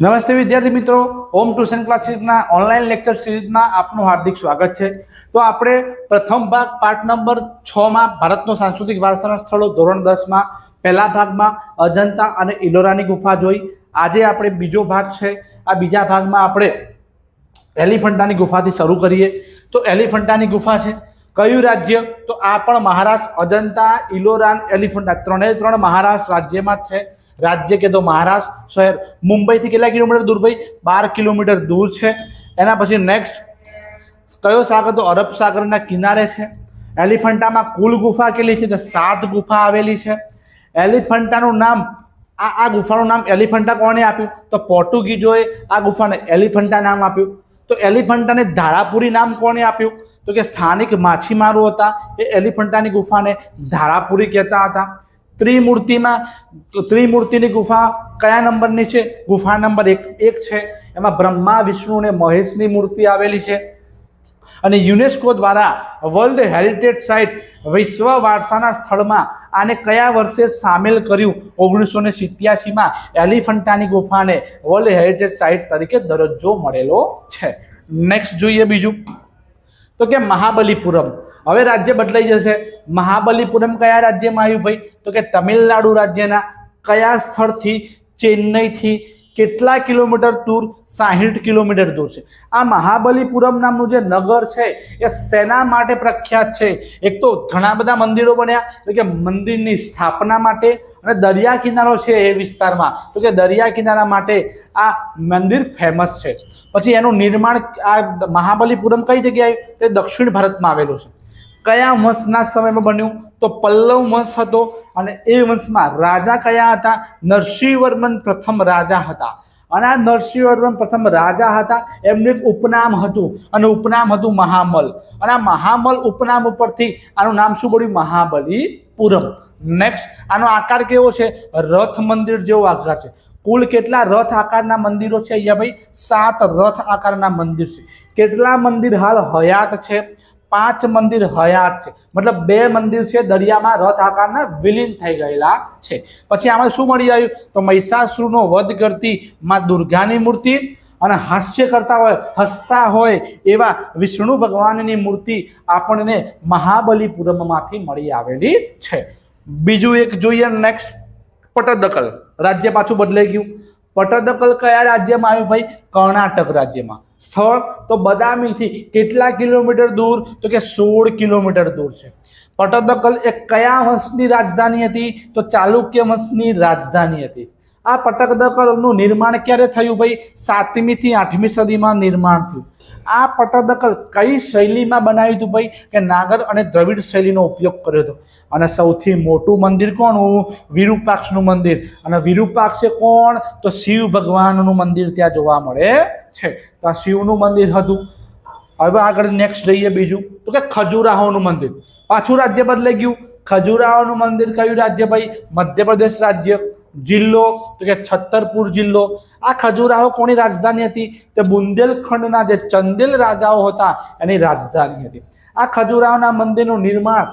નમસ્તે વિદ્યાર્થી મિત્રો, ઓમ ટ્યુશન ક્લાસીસના ઓનલાઈન લેક્ચર સિરીઝમાં આપનું હાર્દિક સ્વાગત છે. તો આપણે પ્રથમ ભાગ, પાઠ નંબર છમાં, ભારતનો સાંસ્કૃતિક વારસાના સ્થળો, ધોરણ દસમાં, પહેલા ભાગમાં અજંતા અને ઇલોરાની ગુફા જોઈ. આજે આપણે બીજો ભાગ છે. આ બીજા ભાગમાં આપણે એલિફન્ટાની ગુફાથી શરૂ કરીએ. તો એલિફન્ટાની ગુફા છે. કયું રાજ્ય? તો આ પણ મહારાષ્ટ્ર, અજંતા ઇલોરાન એલિફન્ટા ત્રણેય ત્રણ મહારાષ્ટ્ર રાજ્યમાં છે. રાજ્ય કે તો મહારાષ્ટ્ર શહેર. મુંબઈથી કેટલા કિલોમીટર દૂર ભાઈ? બાર કિલોમીટર દૂર છે. એના પછી નેક્સ્ટ કયો સાગર? તો અરબ સાગરના કિનારે છે. એલિફન્ટામાં કુલ ગુફા કેટલી છે? તો સાત ગુફા આવેલી છે. એલિફન્ટાનું નામ, આ આ ગુફાનું નામ એલિફન્ટા કોણે આપ્યું? તો પોર્ટુગીઝોએ આ ગુફાને એલિફન્ટા નામ આપ્યું. તો એલિફન્ટાને ધારાપુરી નામ કોણે આપ્યું? તો કે સ્થાનિક માછીમારો હતા. એ એલિફન્ટાની ગુફાને ધારાપુરી કહેતા હતા. ત્રિમૂર્તિમાં ત્રિમૂર્તિની ગુફા કયા નંબરની છે? ગુફા નંબર એક એક છે. એમાં બ્રહ્મા, વિષ્ણુ અને મહેશની મૂર્તિ આવેલી છે. અને યુનેસ્કો દ્વારા વર્લ્ડ હેરિટેજ સાઇટ વિશ્વ વારસાના સ્થળમાં આને કયા વર્ષે સામેલ કર્યું? ઓગણીસો ને સિત્યાસીમાં એલિફન્ટાની ગુફાને વર્લ્ડ હેરિટેજ સાઇટ તરીકે દરજ્જો મળેલો છે. નેક્સ્ટ જોઈએ બીજું. તો કે મહાબલીપુરમ. હવે રાજ્ય બદલાઈ જશે. મહાબલીપુરમ કયા રાજ્યમાં આવ્યું ભાઈ? તો કે તમિલનાડુ રાજ્યના કયા સ્થળથી ચેન્નઈથી કેટલા કિલોમીટર દૂર? સાહીઠ કિલોમીટર દૂર છે. આ મહાબલીપુરમ નામનું જે નગર છે, એ શેના માટે પ્રખ્યાત છે. એક તો ઘણા બધા મંદિરો બન્યા, તો કે મંદિરની સ્થાપના માટે અને દરિયા કિનારો છે એ વિસ્તારમાં. તો કે દરિયા કિનારા માટે આ મંદિર ફેમસ છે. પછી એનું નિર્માણ આ મહાબલીપુરમ કઈ જગ્યાએ? તે દક્ષિણ ભારતમાં આવેલું છે. કયા વંશના સમયમાં બન્યું? તો પલ્લવ વંશ હતો અને એ વંશમાં રાજા કયા હતા? નરસિંહવર્મન પ્રથમ રાજા હતા. અને આ નરસિંહવર્મન પ્રથમ રાજા હતા, એમનું ઉપનામ હતું અને ઉપનામ હતું મહામલ. અને આ મહામલ ઉપનામ ઉપરથી આનું નામ શું પડ્યું? મહાબલીપુરમ. નેક્સ્ટ આનો આકાર કેવો છે? રથ મંદિર જેવો આકાર છે. કુલ કેટલા રથ આકારના મંદિરો છે અહીંયા ભાઈ? સાત રથ આકારના મંદિર છે. કેટલા મંદિર હાલ હયાત છે? પાંચ મંદિર હયાત છે. મતલબ બે મંદિર છે, દરિયામાં રથ આકારના વિલીન થઈ ગયેલા છે. પછી આમાં શું મળી આવ્યું? તો મહિષાસુરનો વધ કરતી માં દુર્ગાની મૂર્તિ અને હાસ્ય કરતા હોય, હસતા હોય એવા વિષ્ણુ ભગવાનની મૂર્તિ આપણને મહાબલીપુરમમાંથી મળી આવેલી છે. બીજું એક જોઈએ નેક્સ્ટ પટદકલ. રાજ્ય પાછું બદલાઈ ગયું. પટદકલ કયા રાજ્યમાં આવ્યું ભાઈ? કર્ણાટક રાજ્યમાં. સ્થળ તો બદામીથી કેટલા કિલોમીટર દૂર? તો કે સોળ કિલોમીટર દૂર છે. પટદકલ એ કયા વંશની રાજધાની હતી? તો ચાલુક્ય વંશની રાજધાની હતી. આ પટકદકલનું નિર્માણ ક્યારે થયું ભાઈ? સાતમીથી આઠમી સદીમાં નિર્માણ થયું. આ પટદકલ કઈ શૈલીમાં બનાવ્યું હતું ભાઈ? કે નાગર અને દ્રવિડ શૈલીનો ઉપયોગ કર્યો હતો. અને સૌથી મોટું મંદિર કોનું? વિરૂપાક્ષનું મંદિર. અને વિરૂપાક્ષ કોણ? તો શિવ ભગવાનનું મંદિર ત્યાં જોવા મળે છે. તો આ શિવનું મંદિર હતું. હવે આગળ નેક્સ્ટ જઈએ બીજું. તો કે ખજુરાહોનું મંદિર. પાછું રાજ્ય બદલાઈ ગયું. ખજુરાહોનું મંદિર કયું રાજ્ય ભાઈ? મધ્યપ્રદેશ રાજ્ય. જિલ્લો, તો કે છત્તરપુર જિલ્લો. આ ખજુરાહો કોની રાજધાની હતી? તે બુંદેલખંડના જે ચંદેલ રાજાઓ હતા, એની રાજધાની હતી. આ ખજુરાહોના મંદિરનું નિર્માણ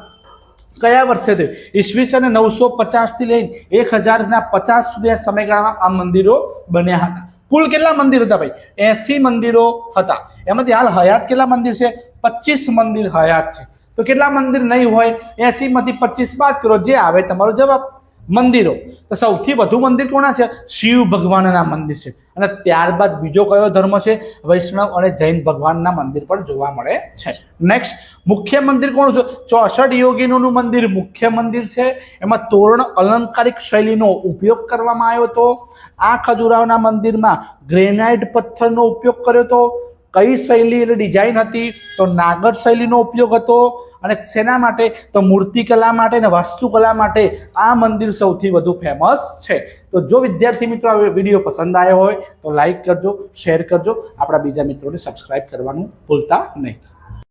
કયા વર્ષે થયું? ઈસવીસન નવસો પચાસથી લઈને એક હજારના પચાસ સુધી સમયગાળામાં આ મંદિરો બન્યા હતા. કુલ કેટલા મંદિર હતા ભાઈ? એસી મંદિરો હતા. એમાંથી હાલ હયાત કેટલા મંદિર છે? પચીસ મંદિર હયાત છે. તો કેટલા મંદિર નહીં હોય? એસીમાંથી પચીસ બાદ કરો. જે આવે, તમારો જવાબ. મંદિરો. તો સૌથી વધુ મંદિર કોના છે? શિવ ભગવાનના મંદિર છે. અને ત્યારબાદ બીજો કયો ધર્મ છે? વૈષ્ણવ અને જૈન ભગવાનના મંદિર પણ જોવા મળે છે. નેક્સ્ટ મુખ્ય મંદિર કોણ છે? ચોસઠ યોગીનોનું મંદિર મુખ્ય મંદિર છે. એમાં તોરણ અલંકારિક શૈલીનો ઉપયોગ કરવામાં આવ્યો હતો. આ ખજુરાહોના મંદિરમાં ગ્રેનાઇટ પથ્થરનો ઉપયોગ કર્યો હતો. કઈ શૈલી એટલે ડિઝાઇન હતી? તો નાગર શૈલીનો ઉપયોગ હતો. અને શેના માટે? તો મૂર્તિકલા માટે અને વાસ્તુકલા માટે આ મંદિર સૌથી વધુ ફેમસ છે. તો જો વિદ્યાર્થી મિત્રો આ વીડિયો પસંદ આવ્યો હોય, તો લાઈક કરજો શેર કરજો. આપણા બીજા મિત્રોને સબસ્ક્રાઈબ કરવાનું ભૂલતા નહીં.